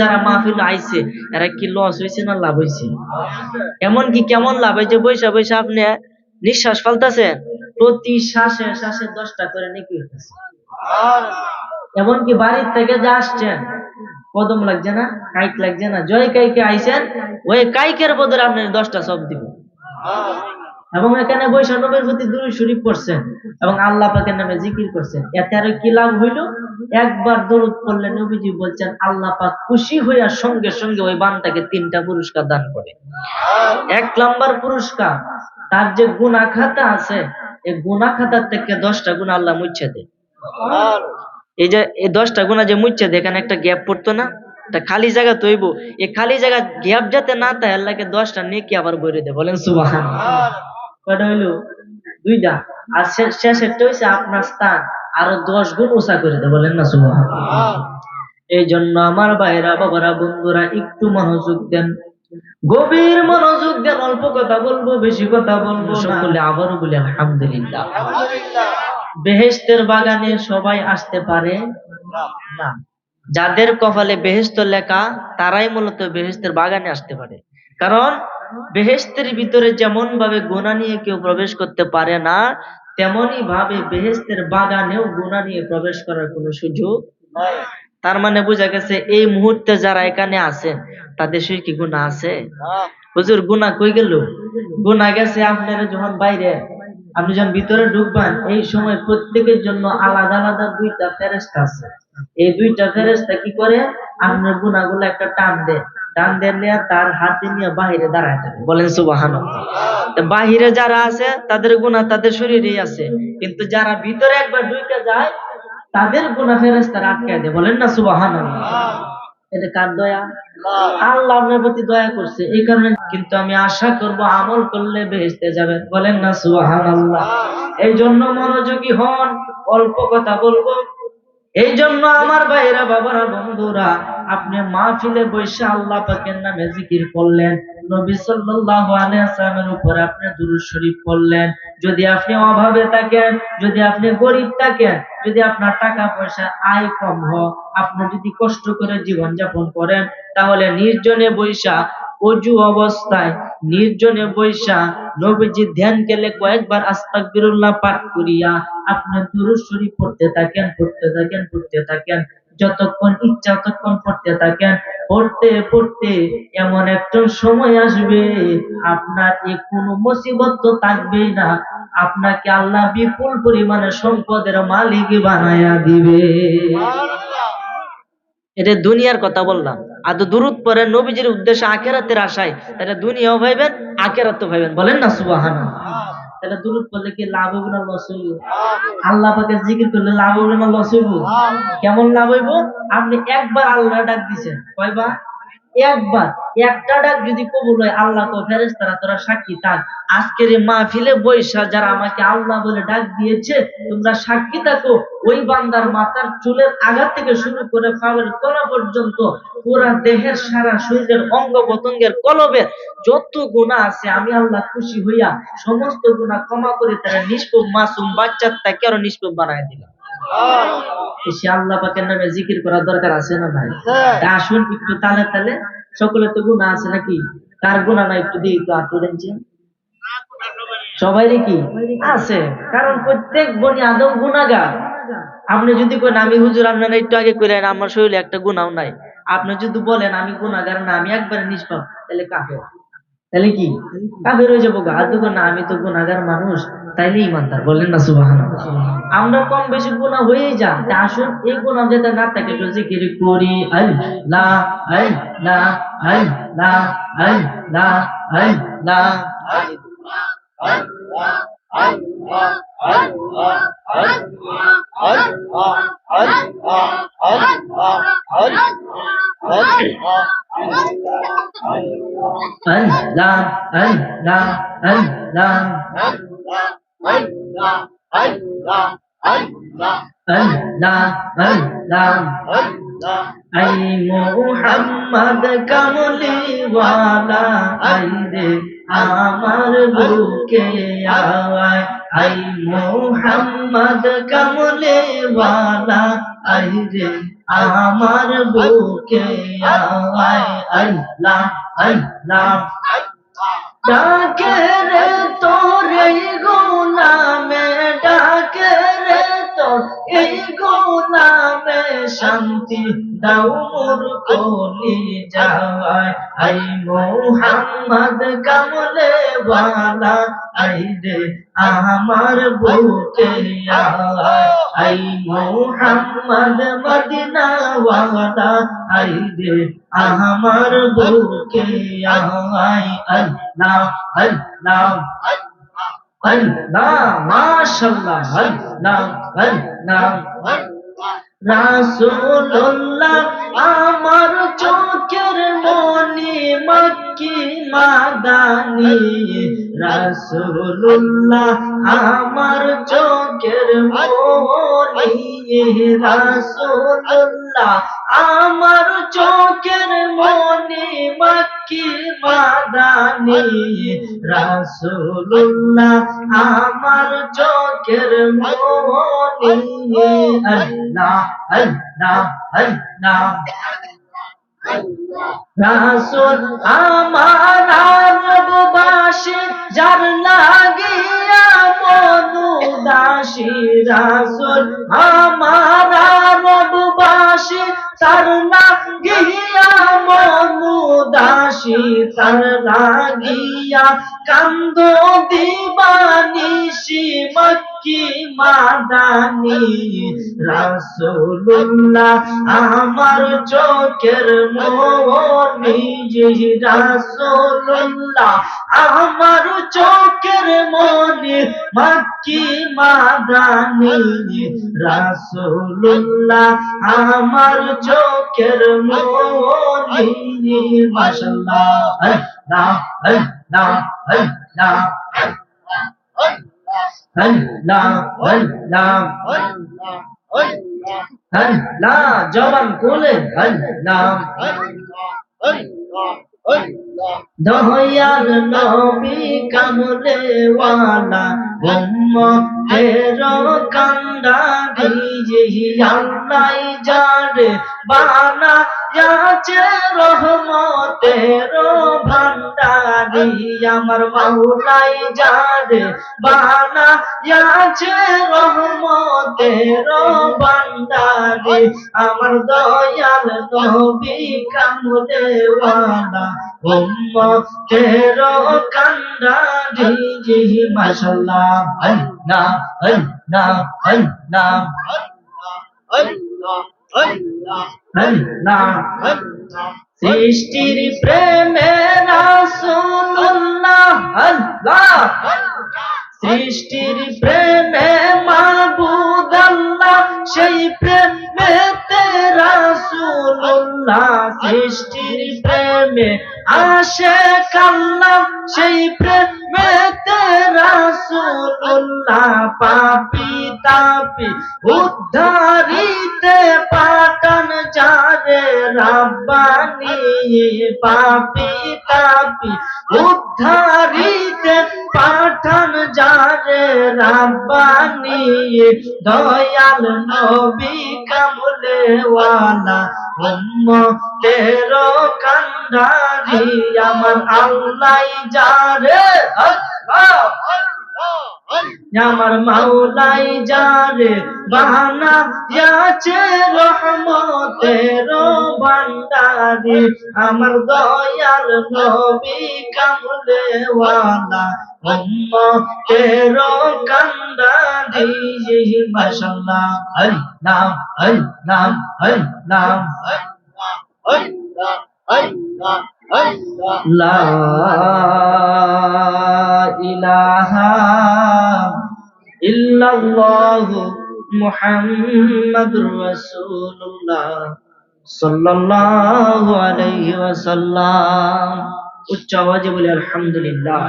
যারা মাহফিল আইছে, এরা কি লস হয়েছে না লাভ হয়েছে এমন কি কেমন লাভ হয়েছে বৈশা বৈশা আপনি নিঃশ্বাস ফালতেছেন। প্রতি শ্বাসে শ্বাসে দশটা করে নেকি হইতেছে। এমনকি বাড়ির থেকে যা আসছেন, কদম লাগছে না কাইক লাগছে না, জয় কাইকে আইছেন, ওই কাইকের বদলে আপনি দশটা সব দিব। এবং এখানে বৈষ্ণবের প্রতি দূরে শরীফ করছেন এবং আল্লাহ পাকের নামে জিকির করছেন। এতে আর কি লাভ হইল? একবার দরুদ পড়লে নবীজি বলছেন, আল্লাহ পাক খুশি হইয়া সঙ্গে সঙ্গে ওই বান্দাকে তিনটা পুরস্কার দান করে। এক নাম্বার পুরস্কার, তার যে গুণা খাতা আছে, এই গুণা খাতার থেকে দশটা গুণ আল্লাহ মুচ্ছে দেয়। এই যে, এই দশটা গুণা যে মুচ্ছে দেয়, এখানে একটা গ্যাপ পড়তো না? তা খালি জায়গা তৈব এই খালি জায়গা গ্যাপ যাতে না তাই আল্লাহকে দশটা নেকি আবার বইরে দেয়। বলেন সুবাহ কয়টা হইল? দুইটা। আর শেষেরটা হইছে আপনার স্থান। আরও দশ গুণ উঁচা করে দেয় বলেন না সুবাহ এই জন্য আমার ভাইরা বাবারা বন্ধুরা একটু মনোযোগ দেন। গভীর মনোযোগ দেন অল্প কথা বলব বেশি কথা বলব সকলে আবারও বলি আলহামদুলিল্লাহ। বেহেস্তের বাগানে সবাই আসতে পারে? না। যাদের কপালে বেহেস্ত লেখা তারাই মূলত বেহেস্তের বাগানে আসতে পারে। কারণ বেহেস্তের ভিতরে যেমন ভাবে গোনা নিয়ে কেউ প্রবেশ করতে পারে না তেমনি ভাবে বেহেস্তের বাগানেও গুণা নিয়ে প্রবেশ করার কোনো সুযোগ তার মানে বোঝা গেছে এই মুহূর্তে যারা এখানে আছেন, তাদের সে কি গুণা আছে? হুজুর গুণা কই গেল? গুণা গেছে আপনারা যখন বাইরে, আপনি যখন ভিতরে ঢুকবেন, এই সময় প্রত্যেকের জন্য আলাদা আলাদা দুইটা ফেরেস্তা আছে। এই দুইটা ফেরেস্তা কি করে? আপনার গুণাগুলো একটা টান দেয়। তার হাতে নিয়ে বাহিরে দাঁড়ায় থাকে। বলেন সুবাহান বাহিরে যারা আছে, তাদের গুণা তাদের শরীরেই আছে। কিন্তু যারা ভিতরে একবার ঢুকে যায়, তাদের গুণা দেয়। বলেন না সুবাহান এটা কার দয়া? আল্লাহ আপনার প্রতি দয়া করছে। এই কারণে কিন্তু আমি আশা করব আমল করলে বেহেস্তে যাবেন বলেন না সুবাহান আল্লাহ এই জন্য মনোযোগী হন। অল্প কথা বলব। এই জন্য আমার ভাইরা বাবারা, বন্ধুরা আপনি মাহফিলে বসে আল্লাহ পাকের নামে জিকির করলেন, নবী সাল্লাল্লাহু আলাইহি ওয়াসাল্লামের উপর আপনি দুরূদ শরীফ পড়লেন। যদি আপনি অভাবে থাকেন, যদি আপনি গরিব থাকেন, যদি আপনার টাকা পয়সা আয় কম হয়, আপনি যদি কষ্ট করে জীবন যাপন করেন, তাহলে নির্জনে বৈশা, অজু অবস্থায় নির্জনে বৈশা, নবীজি ধ্যান গেলে কয়েকবার আস্তাগফিরুল্লাহ পাঠ করিয়া আপনি দুরূদ শরীফ পড়তে থাকেন পড়তে থাকেন পড়তে থাকেন। যতক্ষণ ইচ্ছা, ততক্ষণ পড়তে থাকেন। পড়তে পড়তে এমন একটা সময় আসবে, আপনার এ কোনো মুসিবত তো থাকবেই না। আপনাকে আল্লাহ বিপুল পরিমাণে সম্পদের মালিক বানায়া দিবে। এটা দুনিয়ার কথা বললাম। আর দূরত পরে নবীজির উদ্দেশ্যে আখেরাতের আশায়। এটা দুনিয়াও ভাইবেন, আখেরাতও ভাইবেন। বলেন না সুবাহানা তাহলে দূরত করলে কি লাভ হইব না লস হইব? আল্লাহ। পাকে জিকির করলে লাভ হইব না লস হইব? কেমন লাভ হইব? আপনি একবার আল্লাহ ডাক দিছেন। কয়বার? একবার, একটা ডাক যদি কবুল হয়, আল্লাহ তো ফেরেশতারা তোরা সাক্ষী থাক। আজকের মাহফিলে বৈশা যারা আমাকে আল্লাহ বলে ডাক দিয়েছে, তোমরা সাক্ষী থাকো। ওই বান্দার মাথার চুলের আঘাত থেকে শুরু করে পায়ের তলা পর্যন্ত পুরা দেহের সারা শরীরের অঙ্গ প্রত্যঙ্গের কলবে যত গুণা আছে, আমি আল্লাহ খুশি হইয়া সমস্ত গুণা ক্ষমা করে তারা নিষ্পব মাসুম বাচ্চার তাকে আরও নিষ্পব বানায় দিলাম। সে আল্লাহ পাকের নামে জিকির করার দরকার আছে না ভাই? আসুন একটু তালে তালে। সকলে তো গুণা আছে নাকি? কার গুণা না একটু দিই তো আটু দেখছি সবাই কি আছে। কারণ প্রত্যেক বনি আদম গুণাগার আপনি যদি কেন আমি হুজুর আপনারা একটু আগে করেন আমার শরীরে একটা গুণাও নাই। আপনি যদি বলেন আমি গুণাগার না আমি একবারে নিষ্পাপ তাহলে কাফের। তাহলে কি কাফের হয়ে যাব গা তো না আমি তো গুণাগার মানুষ তাইলে ইমানদার বললেন না সুবাহান আমরা কম বেশি গুণা হয়েই যান আসুন এই গুণা যাতে না থাকে একটু জিকির করি আল্লাহ আল্লাহ আল্লাহ আল্লাহ আল্লাহ আল্লাহ আল্লাহ আল্লাহ আল্লাহ আল্লাহ আই মোহাম্মদ কামলিওয়ালা আই রে আমার বুকে আয় আই মোহাম্মদ কামলিওয়ালা আই রে আমার বুকে আয় আল্লাহ আল্লাহ। ডাকে রে তোর এই গোলামে ডাকে রে তোর এই গোলামে শান্তি। দাও মোর কলি যায় আই মোহাম্মদ কামলে ওয়ালা, আই রে আমার বুকে আই মোহাম্মদ মদিনা ওয়ালা, আই রে আমার বুকে আয় আল্লাহ আল্লাহ আল্লাহ মাশাআল্লাহ আল্লাহ আল্লাহ রাসূলুল্লাহ, আমার চোখের মনি মক্কি মাদানি। রাসূলুল্লাহ, আমার চোখের মনি রাসূলুল্লাহ, আমার চোখের মনি মক্কি মাদানি রাসূলুল্লাহ আমার চোখের মনি। আল্লাহ আল্লাহ আল্লাহ। রাসূল আমার রববাসী যার লাগিয়া মনুদাসী রাসূল আমার রববাসী তার লাগিয়া মনুদাসী তার লাগিয়া কান্দ দিবানিসি মক্কি মাদানি। রাসূলুল্লাহ আমার চোখের মনি রাসূলুল্লাহ আমার চোখের মনি মক্কি মাদানি। রাসূলুল্লাহ আমার চোখের মনি আল্লাহ আল্লাহ আল্লাহ আল্লাহ আল্লাহ আল্লাহ জবান খুলে আল্লাহ দয়াল নবী কামলে ওয়ালা উম্মতের কান্দা ভিজে আল্লাহ জানে বানা যাচ্ছে রহমতের ভান্ডারি। আমার মাওলাই জানে বানা যাচ্ছে রহমতের ভান্ডারি। আমার দয়াল নবী কামলে ওয়ালা উম্মতের কান্ডারি জি মাশাআল্লাহ। আল্লাহ আল্লাহ আল্লাহ আল্লাহ সৃষ্টির প্রেমে রাসূলুল্লাহ আল্লাহ। সৃষ্টির প্রেমে মাবুদ আল্লাহ সেই প্রেমেতে রাসূলুল্লাহ সৃষ্টির প্রেমে আসে কাল্লাহ সেই প্রেমেতে রাসূলুল্লাহ পাপি তাপি উদ্ধারিতে পাঠান যারে রাব্বানি, পাপি তাপি উদ্ধারিতে পাঠান যারে রাব্বানি, দয়াল নবী কামলে ওয়ালা উম্মতের কান্ডারি আমার আল্লাহ যারে আল্লাহ। আমার মাওলাই যারে বাহানা যাচ্ছে রহমতের ভান্ডারি আমার দয়াল নবী কামলে ওয়ালা উম্মতের কান্ডারি মাশাআল্লাহ সাল্লাল্লাহু আলাইহি ওয়াসাল্লাম। উচ্চ আওয়াজে বলে আলহামদুলিল্লাহ।